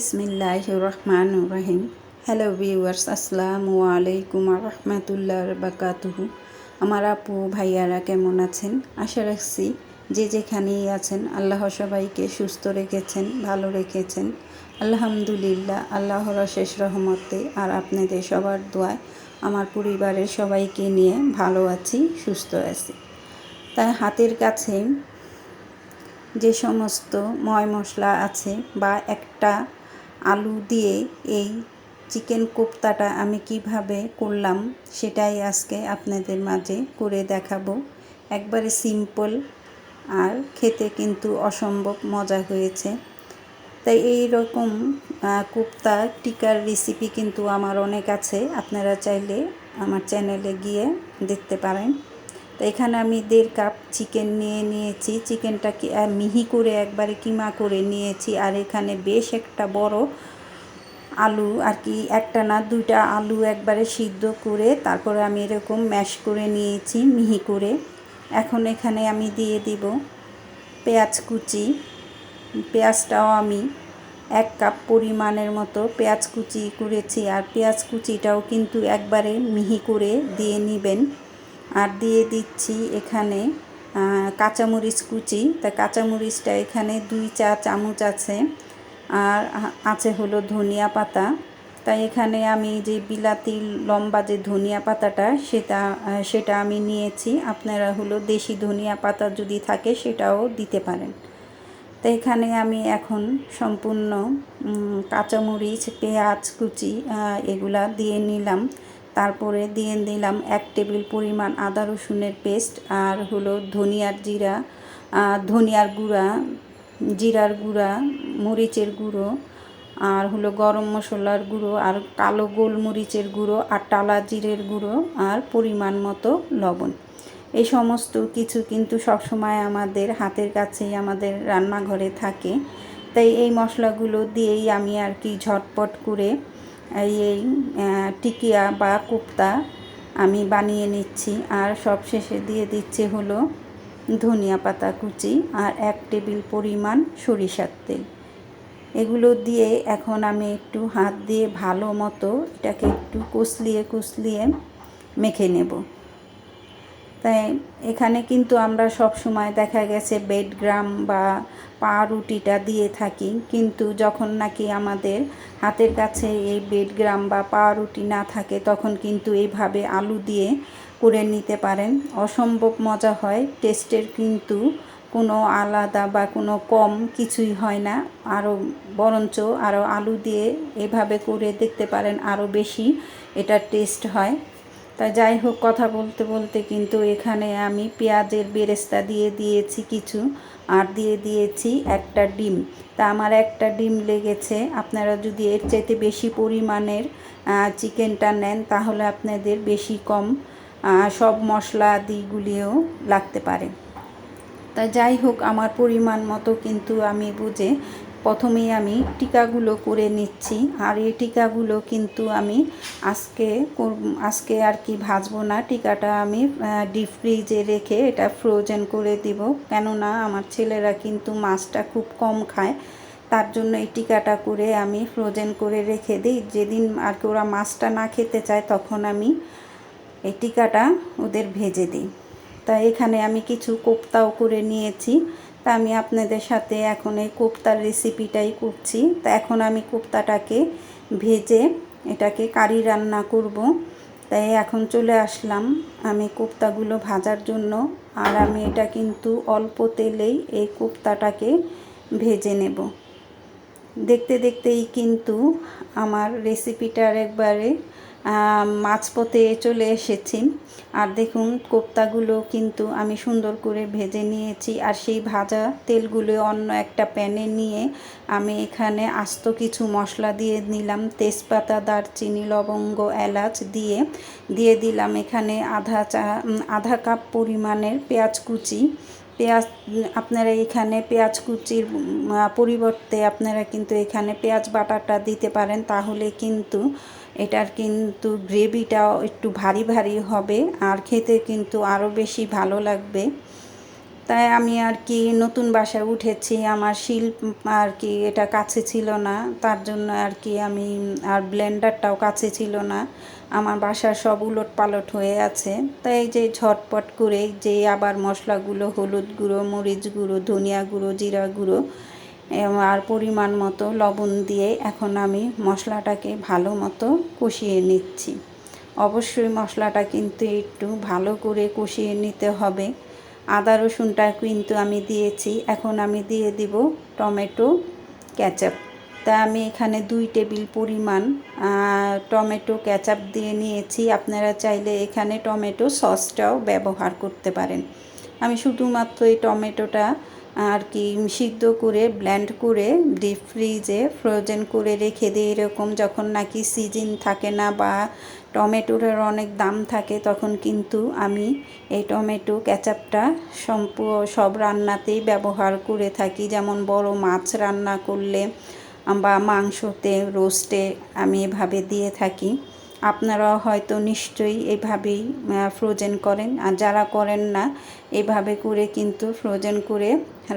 বিসমিল্লাহ রহমান রহিম। Hello viewers আসসালামু আলাইকুম রহমতুল্লাহ বাকাতুহু আমার আপু, ভাইয়ারা কেমন আছেন? আশা রাখছি যে যেখানেই আছেন, আল্লাহ সবাইকে সুস্থ রেখেছেন, ভালো রেখেছেন। আলহামদুলিল্লাহ, আল্লাহর শেষ রহমতে আর আপনাদের সবার দোয়ায় আমার পরিবারের সবাইকে নিয়ে ভালো আছি, সুস্থ আছি। তাই হাতের কাছে যে সমস্ত ময় মশলা আছে বা একটা আলু দিয়ে এই চিকেন কোপ্তাটা আমি কীভাবে করলাম সেটাই আজকে আপনাদের মাঝে করে দেখাবো। একবারে সিম্পল আর খেতে কিন্তু অসম্ভব মজা হয়েছে। তাই এই রকম কোপ্তা টিকার রেসিপি কিন্তু আমার অনেক আছে। আপনারা চাইলে আমার চ্যানেলে গিয়ে দেখতে পারেন। তো এখানে আমি দেড় কাপ চিকেন নিয়ে নিয়েছি। চিকেনটাকে মিহি করে একবারে কিমা করে নিয়েছি। আর এখানে বেশ একটা বড় আলু, আর কি একটা না, দুইটা আলু একবারে সিদ্ধ করে তারপরে আমি এরকম ম্যাশ করে নিয়েছি মিহি করে। এখন এখানে আমি দিয়ে দিব পেঁয়াজ কুচি। পেঁয়াজটাও আমি এক কাপ পরিমাণের মতো পেঁয়াজ কুচি করেছি। আর পেঁয়াজ কুচিটাও কিন্তু একবারে মিহি করে দিয়ে নেবেন। আর দিয়ে দিচ্ছি এখানে কাঁচামরিচ কুচি। তা কাঁচামরিচটা এখানে দুই চা চামচ আছে। আর আছে হলো ধনিয়া পাতা। তাই এখানে আমি যে বিলাতি লম্বা যে ধনিয়া পাতাটা, সেটা সেটা আমি নিয়েছি। আপনারা হলো দেশি ধনিয়া পাতা যদি থাকে, সেটাও দিতে পারেন। তো এখানে আমি এখন সম্পূর্ণ কাঁচামরিচ, পেঁয়াজ, কুচি এগুলা দিয়ে নিলাম। তারপরে দিয়ে দিলাম এক টেবিল পরিমাণ আদা রসুনের পেস্ট আর হলো ধনিয়ার জিরা ধনিয়ার গুঁড়া, জিরার গুঁড়া, মরিচের গুঁড়ো আর হলো গরম মশলার গুঁড়ো আর কালো গোলমরিচের গুঁড়ো আর টালা জিরের গুঁড়ো আর পরিমাণ মতো লবণ। এই সমস্ত কিছু কিন্তু সবসময় আমাদের হাতের কাছেই আমাদের রান্নাঘরে থাকে। তাই এই মশলাগুলো দিয়েই আমি আর কি ঝটপট করে এই টিকিয়া বা কুপ্তা আমি বানিয়ে নিচ্ছি। আর সব শেষে দিয়ে দিচ্ছি হলো ধনিয়া পাতা কুচি আর এক টেবিল পরিমাণ সরিষার তেল। এগুলো দিয়ে এখন আমি একটু হাত দিয়ে ভালো মতো এটাকে একটু কুচলিয়ে কুচলিয়ে মেখে নেব। তাই এখানে কিন্তু আমরা সব সময় দেখা গেছে বেডগ্রাম বা পাউরুটিটা দিয়ে থাকি। কিন্তু যখন নাকি আমাদের হাতের কাছে এই বেডগ্রাম বা পাউরুটি না থাকে, তখন কিন্তু এইভাবে আলু দিয়ে করে নিতে পারেন। অসম্ভব মজা হয়। টেস্টের কিন্তু কোনো আলাদা বা কোনো কম কিছুই হয় না। আরও বরঞ্চ আরও আলু দিয়ে এভাবে করে দেখতে পারেন, আরও বেশি এটা টেস্ট হয়। তা যাই হোক, কথা বলতে বলতে কিন্তু এখানে আমি পেঁয়াজের বেরেস্তা দিয়ে দিয়েছি কিছু, আর দিয়ে দিয়েছি একটা ডিম। তা আমার একটা ডিম লেগেছে। আপনারা যদি এর চাইতে বেশি পরিমাণের চিকেনটা নেন, তাহলে আপনাদের বেশি কম সব মশলা আদিগুলিও লাগতে পারে। তা যাই হোক, আমার পরিমাণ মতো কিন্তু আমি বুঝে প্রথমেই আমি টিকাগুলো করে নিচ্ছি। আর এই টিকাগুলো কিন্তু আমি আজকে আজকে আর কি ভাজবো না। টিকাটা আমি ডিপ ফ্রিজে রেখে এটা ফ্রোজেন করে দিব। কেননা আমার ছেলেরা কিন্তু মাছটা খুব কম খায়। তার জন্য এই টিকাটা করে আমি ফ্রোজেন করে রেখে দিই। যেদিন আর কি ওরা মাছটা না খেতে চায়, তখন আমি এই টিকাটা ওদের ভেজে দিই। তা এখানে আমি কিছু কোপ্তাও করে নিয়েছি। তা আমি আপনাদের সাথে এখন এই কোপ্তার রেসিপিটাই করছি। তা এখন আমি কোপ্তাটাকে ভেজে এটাকে কারি রান্না করব। তাই এখন চলে আসলাম আমি কোপ্তাগুলো ভাজার জন্য। আর আমি এটা কিন্তু অল্প তেলেই এই কোপ্তাটাকে ভেজে নেব। দেখতে দেখতেই কিন্তু আমার রেসিপিটার একবারে মাঝপথে চলে এসেছি। আর দেখুন, কোপ্তাগুলো কিন্তু আমি সুন্দর করে ভেজে নিয়েছি। আর সেই ভাজা তেলগুলো অন্য একটা প্যানে নিয়ে আমি এখানে আস্ত কিছু মশলা দিয়ে নিলাম। তেজপাতা, দারচিনি, লবঙ্গ, এলাচ দিয়ে দিয়ে দিলাম এখানে আধা চা আধা কাপ পরিমাণের পেঁয়াজ কুচি। পেঁয়াজ, আপনারা এখানে পেঁয়াজ কুচির পরিবর্তে আপনারা কিন্তু এখানে পেঁয়াজ বাটাটা দিতে পারেন। তাহলে কিন্তু এটার কিন্তু গ্রেভিটাও একটু ভারী ভারী হবে, আর খেতে কিন্তু আরও বেশি ভালো লাগবে। তাই আমি আর কি নতুন বাসায় উঠেছি, আমার শিল আর কি এটা কাছে ছিল না, তার জন্য আর কি আমি আর ব্লেন্ডারটাও কাছে ছিল না, আমার বাসার সব উলট পালট হয়ে আছে। তাই এই যে ঝটপট করে যে আবার মশলাগুলো, হলুদ গুঁড়ো, মরিচ গুঁড়ো, ধনিয়া গুঁড়ো, জিরা গুঁড়ো আর পরিমাণ মতো লবণ দিয়ে এখন আমি মশলাটাকে ভালো মতো কষিয়ে নিচ্ছি। অবশ্যই মশলাটা কিন্তু একটু ভালো করে কষিয়ে নিতে হবে। আদা রসুনটা কিন্তু আমি দিয়েছি। এখন আমি দিয়ে দিব টমেটো ক্যাচাপ। তা আমি এখানে দুই টেবিল পরিমাণ টমেটো ক্যাচাপ দিয়ে নিয়েছি। আপনারা চাইলে এখানে টমেটো সসটাও ব্যবহার করতে পারেন। আমি শুধুমাত্র এই টমেটোটা আর কি সিদ্ধ করে ব্ল্যান্ড করে ডিপ ফ্রিজে ফ্রোজেন করে রেখে দিই এরকম। যখন নাকি সিজন থাকে না বা টমেটোর অনেক দাম থাকে, তখন কিন্তু আমি এই টমেটো ক্যাচাপটা সম্প, সব রান্নাতেই ব্যবহার করে থাকি। যেমন বড় মাছ রান্না করলে বা মাংসতে রোস্টে আমি এভাবে দিয়ে থাকি। আপনারাও হয়তো নিশ্চয়ই এভাবেই ফ্রোজেন করেন। আর যারা করেন না, এভাবে করে কিন্তু ফ্রোজেন করে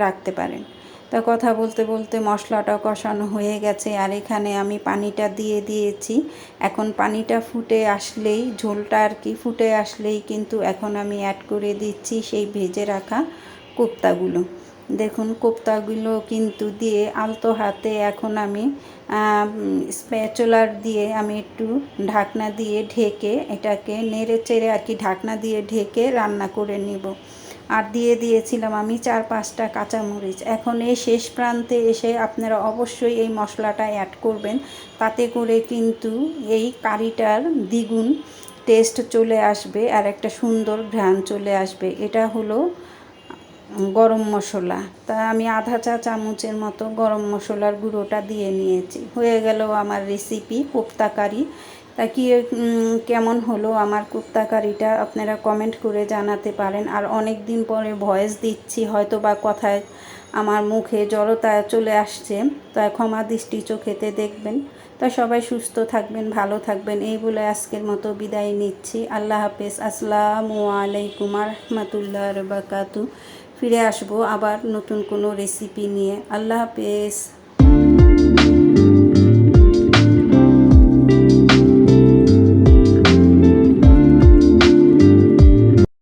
রাখতে পারেন। তা কথা বলতে বলতে মশলাটা কষানো হয়ে গেছে। আর এখানে আমি পানিটা দিয়ে দিয়েছি। এখন পানিটা ফুটে আসলেই, ঝোলটা আর কি ফুটে আসলেই কিন্তু এখন আমি অ্যাড করে দিচ্ছি সেই ভেজে রাখা কোপ্তাগুলো। দেখুন, কোপ্তাগুলো কিন্তু দিয়ে আলতো হাতে এখন আমি স্প্যাচুলার দিয়ে আমি একটু ঢাকনা দিয়ে ঢেকে এটাকে নেড়ে চেড়ে আর কি ঢাকনা দিয়ে ঢেকে রান্না করে নেব। আর দিয়ে দিয়েছিলাম আমি চার পাঁচটা কাঁচামরিচ। এখন এই শেষ প্রান্তে এসে আপনারা অবশ্যই এই মশলাটা অ্যাড করবেন। তাতে করে কিন্তু এই কারিটার দ্বিগুণ টেস্ট চলে আসবে আর একটা সুন্দর ঘ্রাণ চলে আসবে। এটা হলো গরম মশলা। তা আমি আধা চা চামচের মতো গরম মশলার গুঁড়োটা দিয়ে নিয়েছি। হয়ে গেল আমার রেসিপি কোপ্তা কারি তা কি কেমন হলো আমার কুপ্তা কারিটা আপনারা কমেন্ট করে জানাতে পারেন। আর অনেক দিন পরে ভয়েস দিচ্ছি হয়তো বা কথায় আমার মুখে জড়তা চলে আসছে। তা ক্ষমা দৃষ্টি চোখেতে দেখবেন। তা সবাই সুস্থ থাকবেন, ভালো থাকবেন। এই বলে আজকের মতো বিদায় নিচ্ছি। আল্লাহ হাফেজ। আসসালামু আলাইকুম রহমতুল্লাহ বাকাতু ফিরে আসব আবার নতুন কোনো রেসিপি নিয়ে। আল্লাহ হাফেজ।